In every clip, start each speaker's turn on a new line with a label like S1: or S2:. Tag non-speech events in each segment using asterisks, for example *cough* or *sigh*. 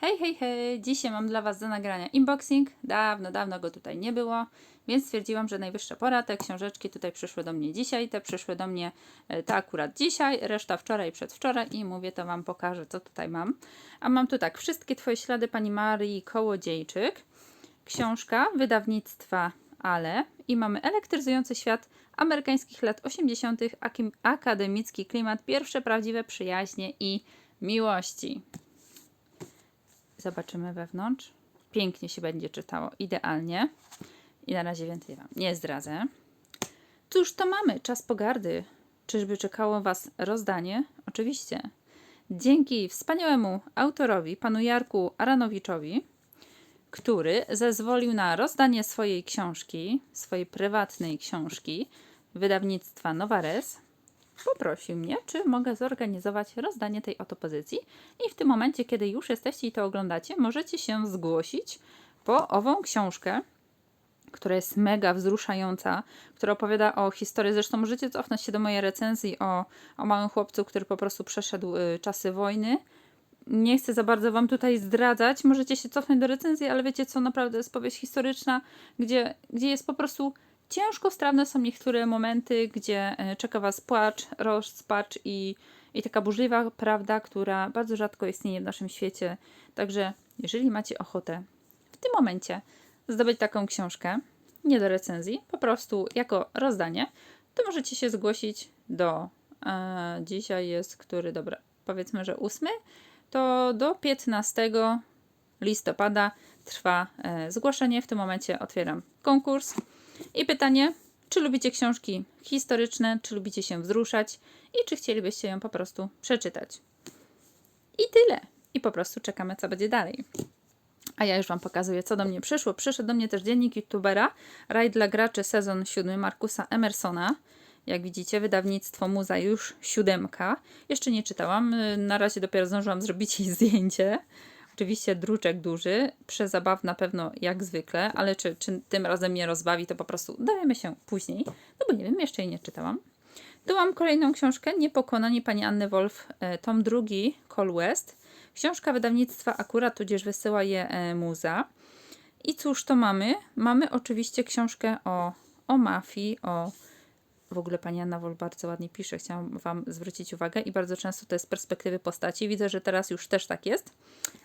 S1: Hej, hej, hej! Dzisiaj mam dla Was do nagrania unboxing. Dawno, dawno go tutaj nie było, więc stwierdziłam, że najwyższa pora. Te książeczki tutaj przyszły do mnie dzisiaj, te przyszły do mnie, e, ta akurat dzisiaj, reszta wczoraj przedwczoraj i mówię, to Wam pokażę, co tutaj mam. A mam tu tak, Wszystkie Twoje ślady Pani Marii Kołodziejczyk, książka wydawnictwa Ale i mamy elektryzujący świat amerykańskich lat 80., akim- akademicki klimat, pierwsze prawdziwe przyjaźnie i miłości. Zobaczymy wewnątrz. Pięknie się będzie czytało, idealnie. I na razie więcej Wam nie zdradzę. Cóż to mamy? Czas pogardy. Czyżby czekało Was rozdanie? Oczywiście. Dzięki wspaniałemu autorowi, panu Jarku Aranowiczowi, który zezwolił na rozdanie swojej książki, swojej prywatnej książki, wydawnictwa Nowares, poprosił mnie, czy mogę zorganizować rozdanie tej oto pozycji. I w tym momencie, kiedy już jesteście i to oglądacie, możecie się zgłosić po ową książkę, która jest mega wzruszająca, która opowiada o historii. Zresztą możecie cofnąć się do mojej recenzji o, o małym chłopcu, który po prostu przeszedł y, czasy wojny. Nie chcę za bardzo Wam tutaj zdradzać. Możecie się cofnąć do recenzji, ale wiecie co, naprawdę jest powieść historyczna, gdzie, gdzie jest po prostu ciężko strawne są niektóre momenty, gdzie e, czeka Was płacz, rozpacz i, i taka burzliwa prawda, która bardzo rzadko istnieje w naszym świecie. Także jeżeli macie ochotę w tym momencie zdobyć taką książkę, nie do recenzji, po prostu jako rozdanie, to możecie się zgłosić do. E, dzisiaj jest który, dobra, powiedzmy, że 8, to do 15 listopada trwa e, zgłoszenie. W tym momencie otwieram konkurs. I pytanie, czy lubicie książki historyczne, czy lubicie się wzruszać i czy chcielibyście ją po prostu przeczytać. I tyle. I po prostu czekamy, co będzie dalej. A ja już Wam pokazuję, co do mnie przyszło. Przyszedł do mnie też dziennik youtubera Raj dla graczy sezon 7 Markusa Emersona. Jak widzicie, wydawnictwo Muza już siódemka. Jeszcze nie czytałam. Na razie dopiero zdążyłam zrobić jej zdjęcie. Oczywiście druczek duży, przezabaw na pewno jak zwykle, ale czy, czy tym razem mnie rozbawi, to po prostu dowiemy się później. No bo nie wiem, jeszcze jej nie czytałam. Tu mam kolejną książkę, Niepokonani pani Anny Wolf, e, tom drugi, Call West. Książka wydawnictwa akurat, tudzież wysyła je e, muza. I cóż to mamy? Mamy oczywiście książkę o, o mafii, o w ogóle pani Anna Wol bardzo ładnie pisze, chciałam Wam zwrócić uwagę i bardzo często to jest z perspektywy postaci. Widzę, że teraz już też tak jest,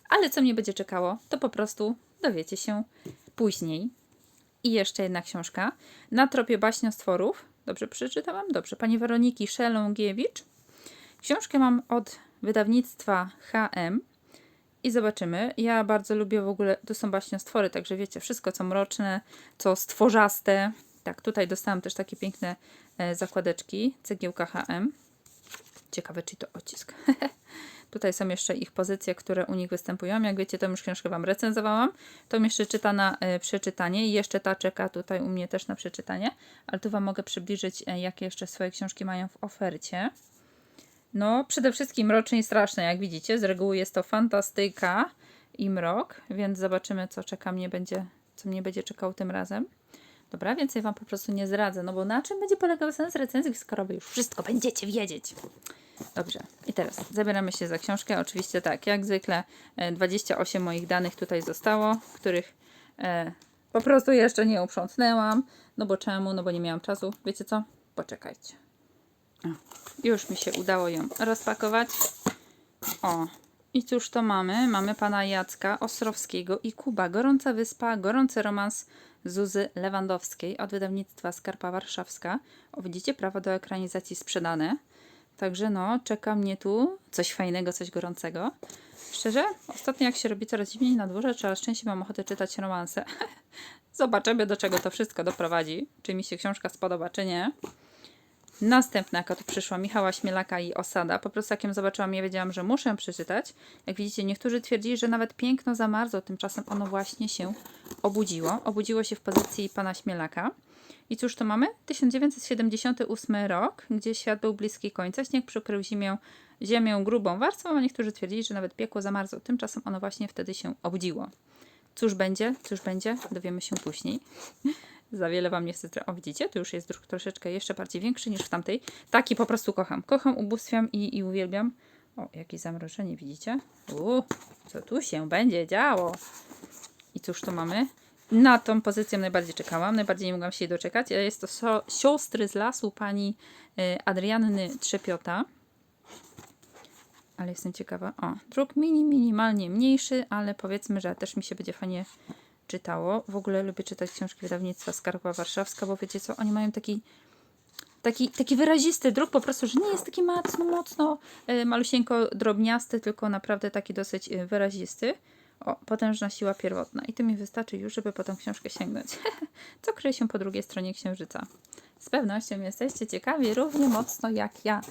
S1: ale co mnie będzie czekało, to po prostu dowiecie się później. I jeszcze jedna książka. Na tropie baśniostworów. Dobrze przeczytałam? Dobrze. Pani Weroniki Szelągiewicz. Książkę mam od wydawnictwa HM. I zobaczymy. Ja bardzo lubię w ogóle, to są baśniostwory, także wiecie, wszystko co mroczne, co stworzaste. Tak, tutaj dostałam też takie piękne zakładeczki, cegiełka HM. Ciekawe, czy to odcisk. *laughs* Tutaj są jeszcze ich pozycje, które u nich występują. Jak wiecie, to już książkę Wam recenzowałam. To jeszcze czyta na e, przeczytanie i jeszcze ta czeka tutaj u mnie też na przeczytanie. Ale tu Wam mogę przybliżyć, e, jakie jeszcze swoje książki mają w ofercie. No, przede wszystkim mroczne i straszne, jak widzicie. Z reguły jest to fantastyka i mrok, więc zobaczymy, co czeka mnie będzie, co mnie będzie czekało tym razem. Dobra, więcej Wam po prostu nie zdradzę, no bo na czym będzie polegał sens recenzji, skoro Wy już wszystko będziecie wiedzieć. Dobrze, i teraz zabieramy się za książkę. Oczywiście tak, jak zwykle e, 28 moich danych tutaj zostało, których e, po prostu jeszcze nie uprzątnęłam. No bo czemu? No bo nie miałam czasu. Wiecie co? Poczekajcie. O, już mi się udało ją rozpakować. O, i cóż to mamy? Mamy pana Jacka Ostrowskiego i Kuba. Gorąca Wyspa, gorący romans Zuzy Lewandowskiej od wydawnictwa Skarpa Warszawska. O, widzicie, prawo do ekranizacji sprzedane. Także no, czeka mnie tu coś fajnego, coś gorącego. Szczerze, ostatnio jak się robi coraz dziwniej na dworze, coraz częściej mam ochotę czytać romanse. *laughs* Zobaczymy, do czego to wszystko doprowadzi. Czy mi się książka spodoba, czy nie. Następna, jaka tu przyszła, Michała Śmielaka i Osada. Po prostu jak ją zobaczyłam, ja wiedziałam, że muszę przeczytać. Jak widzicie, niektórzy twierdzili, że nawet piękno zamarzło, tymczasem ono właśnie się obudziło. Obudziło się w pozycji pana Śmielaka. I cóż to mamy? 1978 rok, gdzie świat był bliski końca. Śnieg przykrył ziemię, grubą warstwą, a niektórzy twierdzili, że nawet piekło zamarzło. Tymczasem ono właśnie wtedy się obudziło. Cóż będzie? Cóż będzie? Dowiemy się później. *laughs* Za wiele Wam nie tra- O, widzicie? Tu już jest druk troszeczkę jeszcze bardziej większy niż w tamtej. Taki po prostu kocham. Kocham, ubóstwiam i, i uwielbiam. O, jakieś zamrożenie, widzicie? U, co tu się będzie działo? I cóż tu mamy? Na tą pozycję najbardziej czekałam, najbardziej nie mogłam się jej doczekać. Jest to so, siostry z lasu pani e, Adrianny Trzepiota. Ale jestem ciekawa. O, druk mini, minimalnie mniejszy, ale powiedzmy, że też mi się będzie fajnie czytało. W ogóle lubię czytać książki wydawnictwa Skarpa Warszawska, bo wiecie co, oni mają taki taki, taki wyrazisty druk, po prostu, że nie jest taki mocno, mocno e, malusieńko drobniasty, tylko naprawdę taki dosyć e, wyrazisty. O, potężna siła pierwotna. I to mi wystarczy już, żeby po tą książkę sięgnąć. *laughs* Co kryje się po drugiej stronie księżyca? Z pewnością jesteście ciekawi równie mocno jak ja.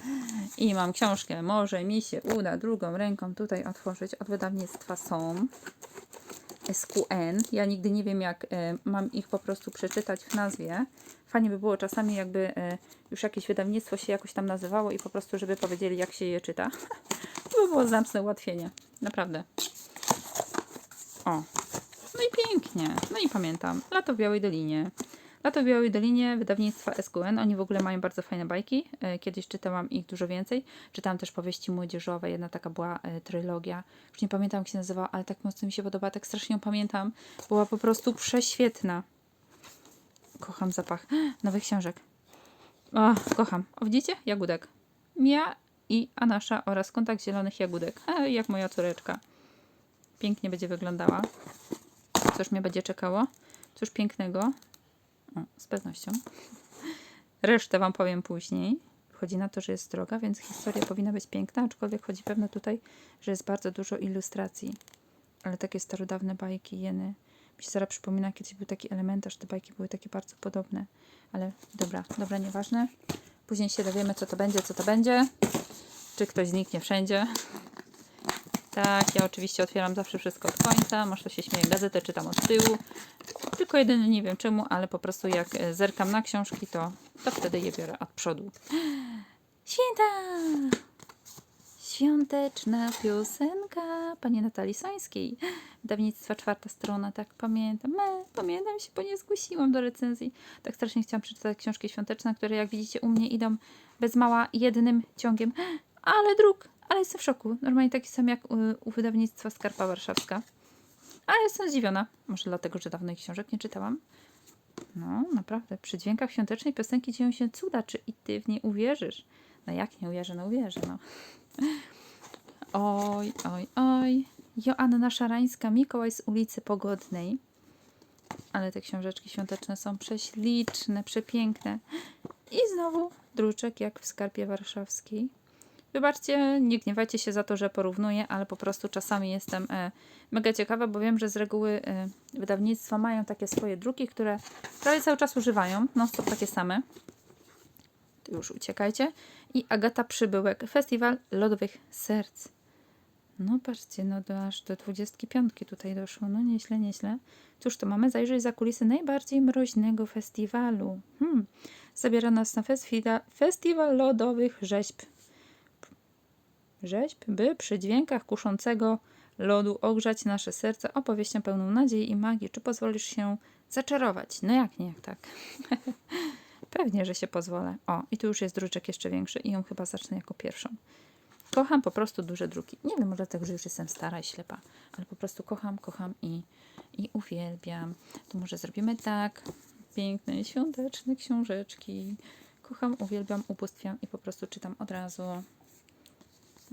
S1: I mam książkę. Może mi się uda drugą ręką tutaj otworzyć. Od wydawnictwa są. SQN. Ja nigdy nie wiem, jak e, mam ich po prostu przeczytać w nazwie. Fajnie by było czasami, jakby e, już jakieś wydawnictwo się jakoś tam nazywało i po prostu, żeby powiedzieli, jak się je czyta. To *laughs* by było znaczne ułatwienie. Naprawdę. O. No i pięknie. No i pamiętam. Lato w Białej Dolinie. Lato w Białej Dolinie wydawnictwa SQN. Oni w ogóle mają bardzo fajne bajki. E, Kiedyś czytałam ich dużo więcej. Czytałam też powieści młodzieżowe. Jedna taka była e, trylogia. Już nie pamiętam, jak się nazywała, ale tak mocno mi się podoba. Tak strasznie ją pamiętam. Była po prostu prześwietna. Kocham zapach *gasps* nowych książek. O, kocham. O, widzicie? Jagódek. Mia i Anasza oraz kontakt zielonych jagódek. E, jak moja córeczka. Pięknie będzie wyglądała. Cóż mnie będzie czekało? Cóż pięknego. O, z pewnością. Resztę Wam powiem później. Chodzi na to, że jest droga, więc historia powinna być piękna, aczkolwiek chodzi pewno tutaj, że jest bardzo dużo ilustracji. Ale takie starodawne bajki, jeny. Mi się zaraz przypomina, kiedyś był taki elementarz, te bajki były takie bardzo podobne. Ale dobra, dobra, nieważne. Później się dowiemy, co to będzie, co to będzie. Czy ktoś zniknie wszędzie. Tak, ja oczywiście otwieram zawsze wszystko od końca. Może się śmieję, gazetę czytam od tyłu. Tylko jedynie nie wiem czemu, ale po prostu jak e, zerkam na książki, to, to wtedy je biorę od przodu. Święta! Świąteczna piosenka pani Natalii Sońskiej. Wydawnictwa czwarta strona, tak pamiętam. Me, pamiętam się, bo nie zgłosiłam do recenzji. Tak strasznie chciałam przeczytać książki świąteczne, które jak widzicie u mnie idą bez mała jednym ciągiem. Ale druk, ale jestem w szoku. Normalnie taki sam jak u, u wydawnictwa Skarpa Warszawska. Ale jestem zdziwiona. Może dlatego, że dawno ich książek nie czytałam. No, naprawdę. Przy dźwiękach świątecznej piosenki dzieją się cuda. Czy i ty w nie uwierzysz? No jak nie uwierzę? No uwierzę, no. *laughs* Oj, oj, oj. Joanna Szarańska, Mikołaj z ulicy Pogodnej. Ale te książeczki świąteczne są prześliczne, przepiękne. I znowu druczek jak w Skarpie Warszawskiej. Wybaczcie, nie gniewajcie się za to, że porównuję, ale po prostu czasami jestem e, mega ciekawa, bo wiem, że z reguły e, wydawnictwa mają takie swoje druki, które prawie cały czas używają. No stop takie same. Już uciekajcie. I Agata Przybyłek, Festiwal Lodowych Serc. No patrzcie, no do, aż do 25 tutaj doszło. No nieźle, nieźle. Cóż to mamy? Zajrzeć za kulisy najbardziej mroźnego festiwalu. Hmm. Zabiera nas na festiwal, festiwal lodowych rzeźb rzeźb, by przy dźwiękach kuszącego lodu ogrzać nasze serca opowieścią pełną nadziei i magii. Czy pozwolisz się zaczarować? No jak nie, jak tak. *laughs* Pewnie, że się pozwolę. O, i tu już jest druczek jeszcze większy i ją chyba zacznę jako pierwszą. Kocham po prostu duże druki. Nie wiem, może dlatego, że już jestem stara i ślepa, ale po prostu kocham, kocham i, i uwielbiam. To może zrobimy tak. Piękne, świąteczne książeczki. Kocham, uwielbiam, ubóstwiam i po prostu czytam od razu.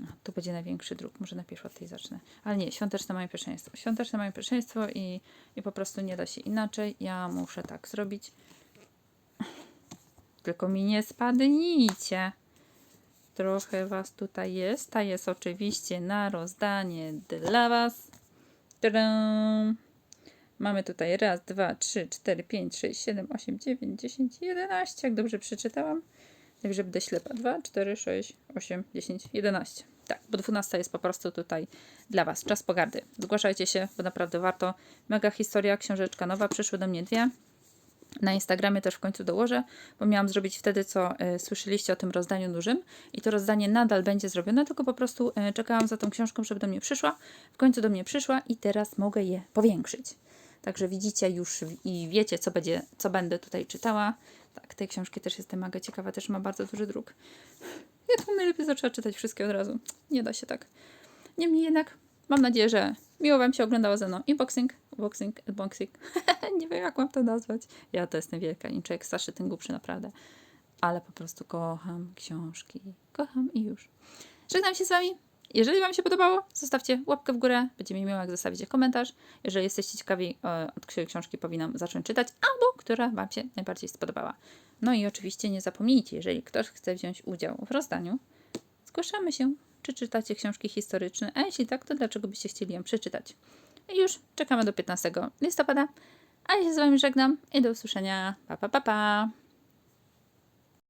S1: No, tu będzie największy druk. Może najpierw od tej zacznę. Ale nie, świąteczne mają pierwszeństwo. Świąteczne mają pierwszeństwo i, i po prostu nie da się inaczej. Ja muszę tak zrobić. Tylko mi nie spadnijcie. Trochę was tutaj jest. Ta jest oczywiście na rozdanie dla was. Tadam! Mamy tutaj raz, dwa, trzy, cztery, pięć, sześć, siedem, osiem, dziewięć, dziesięć, jedenaście. Jak dobrze przeczytałam. Tak, żeby będę ślepa. 2, 4, 6, 8, 10, 11. Tak, bo 12 jest po prostu tutaj dla Was. Czas pogardy. Zgłaszajcie się, bo naprawdę warto. Mega historia, książeczka nowa. Przyszły do mnie dwie. Na Instagramie też w końcu dołożę, bo miałam zrobić wtedy, co y, słyszeliście o tym rozdaniu dużym. I to rozdanie nadal będzie zrobione, tylko po prostu y, czekałam za tą książką, żeby do mnie przyszła. W końcu do mnie przyszła i teraz mogę je powiększyć. Także widzicie już i wiecie, co, będzie, co będę tutaj czytała. Tak, tej książki też jestem mega ciekawa, też ma bardzo duży druk. Ja to najlepiej zaczęła czytać wszystkie od razu. Nie da się tak. Niemniej jednak mam nadzieję, że miło Wam się oglądało ze mną. Unboxing, unboxing, unboxing. *laughs* nie wiem, jak mam to nazwać. Ja to jestem wielka. Im człowiek starszy, tym głupszy, naprawdę. Ale po prostu kocham książki. Kocham i już. Żegnam się z Wami. Jeżeli Wam się podobało, zostawcie łapkę w górę. Będzie mi miło, jak zostawicie komentarz. Jeżeli jesteście ciekawi, e, od której książki powinnam zacząć czytać, albo która Wam się najbardziej spodobała. No i oczywiście nie zapomnijcie, jeżeli ktoś chce wziąć udział w rozdaniu, zgłaszamy się, czy czytacie książki historyczne, a jeśli tak, to dlaczego byście chcieli ją przeczytać. I już czekamy do 15 listopada, a ja się z Wami żegnam i do usłyszenia. Pa, pa, pa, pa.